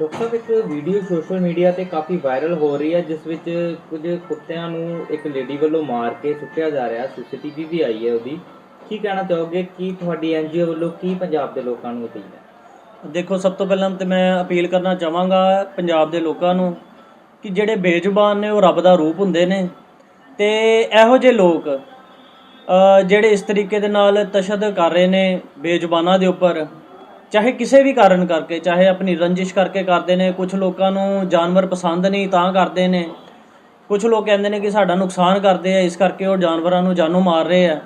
Doctor ਸਾਹਿਬ, ਇੱਕ video social media ਤੇ ਕਾਫੀ viral ਹੋ ਰਹੀ ਹੈ, ਜਿਸ ਵਿੱਚ ਕੁਝ ਕੁੱਤਿਆਂ ਨੂੰ ਇੱਕ ਲੇਡੀ ਵੱਲੋਂ ਮਾਰ ਕੇ ਸੁੱਟਿਆ ਜਾ ਰਿਹਾ ਸੀਸੀਟੀਵੀ ਵੀ ਆਈ ਹੈ ਉਹਦੀ। ਕੀ ਕਹਿਣਾ ਚਾਹੋਗੇ? ਕੀ ਤੁਹਾਡੀ ਐਨਜੀਓ ਵੱਲੋਂ ਕੀ ਪੰਜਾਬ ਦੇ ਲੋਕਾਂ ਨੂੰ ਅਪੀਲ ਹੈ? ਦੇਖੋ, ਸਭ ਤੋਂ ਪਹਿਲਾਂ ਤੇ ਮੈਂ ਅਪੀਲ ਕਰਨਾ ਚਾਹਾਂਗਾ ਪੰਜਾਬ ਦੇ ਲੋਕਾਂ ਨੂੰ ਕਿ ਜਿਹੜੇ ਬੇਜ਼ੁਬਾਨ ਨੇ, ਉਹ ਰੱਬ ਦਾ ਰੂਪ ਹੁੰਦੇ ਨੇ। ਤੇ ਇਹੋ ਜਿਹੇ ਲੋਕ ਜਿਹੜੇ ਇਸ ਤਰੀਕੇ ਦੇ ਨਾਲ ਤਸ਼ੱਦਦ ਕਰ ਰਹੇ ਨੇ ਬੇਜ਼ੁਬਾਨਾਂ ਦੇ ਉੱਪਰ ਚਾਹੇ ਕਿਸੇ ਵੀ ਕਾਰਨ ਕਰਕੇ, ਚਾਹੇ ਆਪਣੀ ਰੰਜਿਸ਼ ਕਰਕੇ ਕਰਦੇ ਨੇ ਕੁਝ ਲੋਕਾਂ ਨੂੰ ਜਾਨਵਰ ਪਸੰਦ ਨਹੀਂ, ਤਾਂ ਕਰਦੇ ਨੇ। ਕੁਝ ਲੋਕ ਕਹਿੰਦੇ ਨੇ ਕਿ ਸਾਡਾ ਨੁਕਸਾਨ ਕਰਦੇ ਆ, ਇਸ ਕਰਕੇ ਉਹ ਜਾਨਵਰਾਂ ਨੂੰ ਜਾਨੋਂ ਮਾਰ ਰਹੇ ਆ।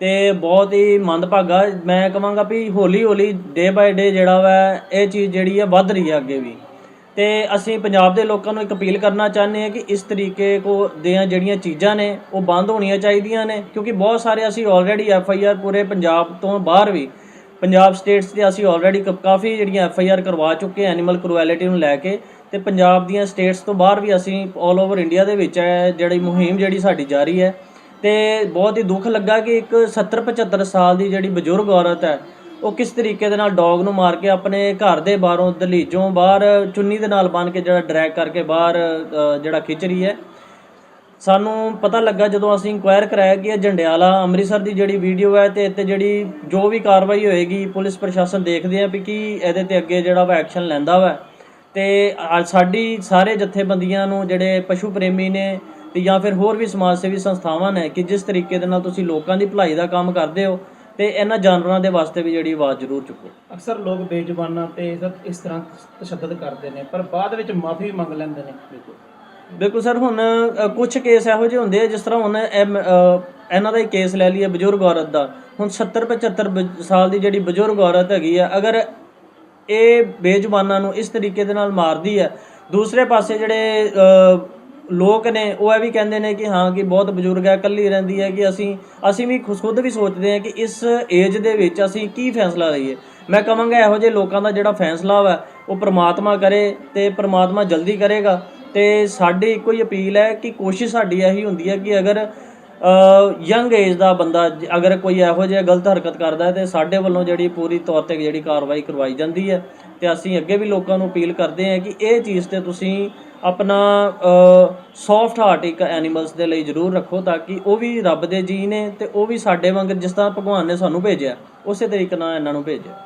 ਤੇ ਬਹੁਤ ਹੀ ਮੰਦਭਾਗਾ, ਮੈਂ ਕਹਾਂਗਾ ਵੀ ਹੌਲੀ ਹੌਲੀ ਡੇ ਬਾਏ ਡੇ ਜਿਹੜਾ ਵਾ, ਇਹ ਚੀਜ਼ ਜਿਹੜੀ ਹੈ ਵੱਧ ਰਹੀ ਹੈ ਅੱਗੇ ਵੀ। ਤੇ ਅਸੀਂ ਪੰਜਾਬ ਦੇ ਲੋਕਾਂ ਨੂੰ ਇੱਕ ਅਪੀਲ ਕਰਨਾ ਚਾਹੁੰਦੇ ਹਾਂ ਕਿ ਇਸ ਤਰੀਕੇ ਕੋ ਦੀਆਂ ਜਿਹੜੀਆਂ ਚੀਜ਼ਾਂ ਨੇ, ਉਹ ਬੰਦ ਹੋਣੀਆਂ ਚਾਹੀਦੀਆਂ ਨੇ, ਕਿਉਂਕਿ ਬਹੁਤ ਸਾਰੇ ਅਸੀਂ ਆਲਰੇਡੀ ਐਫ ਆਈ ਆਰ ਪੂਰੇ ਪੰਜਾਬ ਤੋਂ ਬਾਹਰ ਵੀ ਪੰਜਾਬ ਸਟੇਟਸ ਤੇ ਅਸੀਂ ਆਲਰੇਡੀ ਕਾਫੀ ਜਿਹੜੀਆਂ ਐਫ ਆਈ ਆਰ ਕਰਵਾ ਚੁੱਕੇ ਹਾਂ ਐਨੀਮਲ ਕਰੂਐਲਿਟੀ ਨੂੰ ਲੈ ਕੇ ਤੇ ਪੰਜਾਬ ਦੀਆਂ ਸਟੇਟਸ ਤੋਂ ਬਾਹਰ ਵੀ ਅਸੀਂ ਆਲ ਓਵਰ ਇੰਡੀਆ ਦੇ ਵਿੱਚ ਹੈ, ਜਿਹੜੀ ਮੁਹਿੰਮ ਜਿਹੜੀ ਸਾਡੀ ਜਾਰੀ ਹੈ ਤੇ ਬਹੁਤ ਹੀ ਦੁੱਖ ਲੱਗਾ ਕਿ ਇੱਕ 70 75 ਸਾਲ ਦੀ ਜਿਹੜੀ ਬਜ਼ੁਰਗ ਔਰਤ ਹੈ, ਉਹ ਕਿਸ ਤਰੀਕੇ ਦੇ ਨਾਲ ਡੌਗ ਨੂੰ ਮਾਰ ਕੇ ਆਪਣੇ ਘਰ ਦੇ ਬਾਹਰੋਂ ਦਲੀਜੋਂ ਬਾਹਰ ਚੁੰਨੀ ਦੇ ਨਾਲ ਬੰਨ ਕੇ ਜਿਹੜਾ ਡਰੈਗ ਕਰਕੇ ਬਾਹਰ ਜਿਹੜਾ ਖਿੱਚ ਰਹੀ ਹੈ ਸਾਨੂੰ ਪਤਾ ਲੱਗਾ ਜਦੋਂ ਅਸੀਂ ਇਨਕੁਆਇਰ ਕਰਾਇਆ ਕਿ ਇਹ ਜੰਡਿਆਲਾ ਅੰਮ੍ਰਿਤਸਰ ਦੀ ਜਿਹੜੀ ਵੀਡੀਓ ਹੈ ਤੇ ਇੱਥੇ ਜਿਹੜੀ ਜੋ ਵੀ ਕਾਰਵਾਈ ਹੋਏਗੀ ਪੁਲਿਸ ਪ੍ਰਸ਼ਾਸਨ ਦੇਖਦੇ ਆ ਵੀ ਕੀ ਇਹਦੇ ਤੇ ਅੱਗੇ ਜਿਹੜਾ ਵਾ ਐਕਸ਼ਨ ਲੈਂਦਾ ਵਾ। ਤੇ ਸਾਡੀ ਸਾਰੇ ਜਥੇਬੰਦੀਆਂ ਨੂੰ ਜਿਹੜੇ ਪਸ਼ੂ ਪ੍ਰੇਮੀ ਨੇ ਤੇ ਜਾਂ ਫਿਰ ਹੋਰ ਵੀ ਸਮਾਜ ਸੇਵੀ ਸੰਸਥਾਵਾਂ ਨੇ ਕਿ ਜਿਸ ਤਰੀਕੇ ਦੇ ਨਾਲ ਤੁਸੀਂ ਲੋਕਾਂ ਦੀ ਭਲਾਈ ਦਾ ਕੰਮ ਕਰਦੇ ਹੋ ਤੇ ਇਹਨਾਂ ਜਾਨਵਰਾਂ ਦੇ ਵਾਸਤੇ ਵੀ ਜਿਹੜੀ ਆਵਾਜ਼ ਜ਼ਰੂਰ ਚੁੱਕੋ। ਅਕਸਰ ਲੋਕ ਬੇਜ਼ੁਬਾਨਾਂ ਤੇ ਇਸ- ਤਰ੍ਹਾਂ ਤਸ਼ੱਦਦ ਕਰਦੇ ਨੇ ਪਰ ਬਾਅਦ ਵਿੱਚ ਮਾਫੀ ਮੰਗ ਲੈਂਦੇ ਨੇ। ਬਿਲਕੁਲ। ਬਿਲਕੁਲ ਸਰ ਹੁਣ ਅ, ਕੁਝ ਕੇਸ ਇਹੋ ਜਿਹੇ ਹੁੰਦੇ ਆ ਜਿਸ ਤਰ੍ਹਾਂ ਹੁਣ ਐਮ- ਇਹਨਾਂ ਦਾ ਹੀ ਕੇਸ ਲੈ ਲਈਏ ਬਜ਼ੁਰਗ ਔਰਤ ਦਾ। ਹੁਣ 70 75 ਬ- ਸਾਲ ਦੀ ਜਿਹੜੀ ਬਜ਼ੁਰਗ ਔਰਤ ਹੈਗੀ ਆ ਅਗਰ ਇਹ ਬੇਜ਼ੁਬਾਨਾਂ ਨੂੰ ਇਸ ਤਰੀਕੇ ਦੇ ਨਾਲ ਮਾਰਦੀ ਹੈ ਦੂਸਰੇ ਪਾਸੇ ਜਿਹੜੇ ਲੋਕ ਨੇ ਉਹ ਇਹ ਵੀ ਕਹਿੰਦੇ ਨੇ ਕਿ ਹਾਂ ਕਿ ਬਹੁਤ ਬਜ਼ੁਰਗ ਹੈ ਇਕੱਲੀ ਰਹਿੰਦੀ ਹੈ ਕਿ ਅਸੀਂ ਅਸੀਂ ਵੀ ਖੁਦ ਖੁਦ ਵੀ ਸੋਚਦੇ ਹਾਂ ਕਿ ਇਸ ਏਜ ਦੇ ਵਿੱਚ ਅਸੀਂ ਕੀ ਫੈਸਲਾ ਲਈਏ। ਮੈਂ ਕਹਾਂਗਾ ਇਹੋ ਜਿਹੇ ਲੋਕਾਂ ਦਾ ਜਿਹੜਾ ਫੈਸਲਾ ਵਾ ਉਹ ਪ੍ਰਮਾਤਮਾ ਕਰੇ ਤੇ ਪ੍ਰਮਾਤਮਾ ਜਲਦੀ ਕਰੇਗਾ। ਤੇ ਸਾਡੀ ਇੱਕੋ ਹੀ ਅਪੀਲ ਹੈ ਕਿ ਕੋਸ਼ਿਸ਼ ਸਾਡੀ ਇਹੀ ਹੁੰਦੀ ਹੈ ਕਿ ਅਗਰ ਯੰਗ ਏਜ ਦਾ ਬੰਦਾ ਅਗਰ ਕੋਈ ਇਹੋ ਜਿਹਾ ਗਲਤ ਹਰਕਤ ਕਰਦਾ ਹੈ ਤੇ ਸਾਡੇ ਵੱਲੋਂ ਜਿਹੜੀ ਪੂਰੀ ਤੌਰ ਤੇ ਜਿਹੜੀ ਕਾਰਵਾਈ ਕਰਵਾਈ ਜਾਂਦੀ ਹੈ ਤੇ ਅਸੀਂ ਅੱਗੇ ਵੀ ਲੋਕਾਂ ਨੂੰ ਅਪੀਲ ਕਰਦੇ ਹਾਂ ਕਿ ਇਹ ਚੀਜ਼ ਤੇ ਤੁਸੀਂ ਆਪਣਾ ਸੌਫਟ ਹਾਰਟ ਇੱਕ ਐਨੀਮਲਸ ਦੇ ਲਈ ਜ਼ਰੂਰ ਰੱਖੋ ਤਾਂ ਕਿ ਉਹ ਵੀ ਰੱਬ ਦੇ ਜੀ ਨੇ ਤੇ ਉਹ ਵੀ ਸਾਡੇ ਵਾਂਗ ਜਿਸ ਤਰ੍ਹਾਂ ਭਗਵਾਨ ਨੇ ਸਾਨੂੰ ਭੇਜਿਆ, ਉਸੇ ਤਰੀਕੇ ਨਾਲ ਇਹਨਾਂ ਨੂੰ ਭੇਜਿਆ।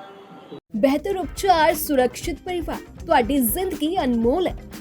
ਬਿਹਤਰ ਉਪਚਾਰ, ਸੁਰੱਖਿਅਤ ਪਰਿਵਾਰ, ਤੁਹਾਡੀ ਜ਼ਿੰਦਗੀ ਅਨਮੋਲ ਹੈ।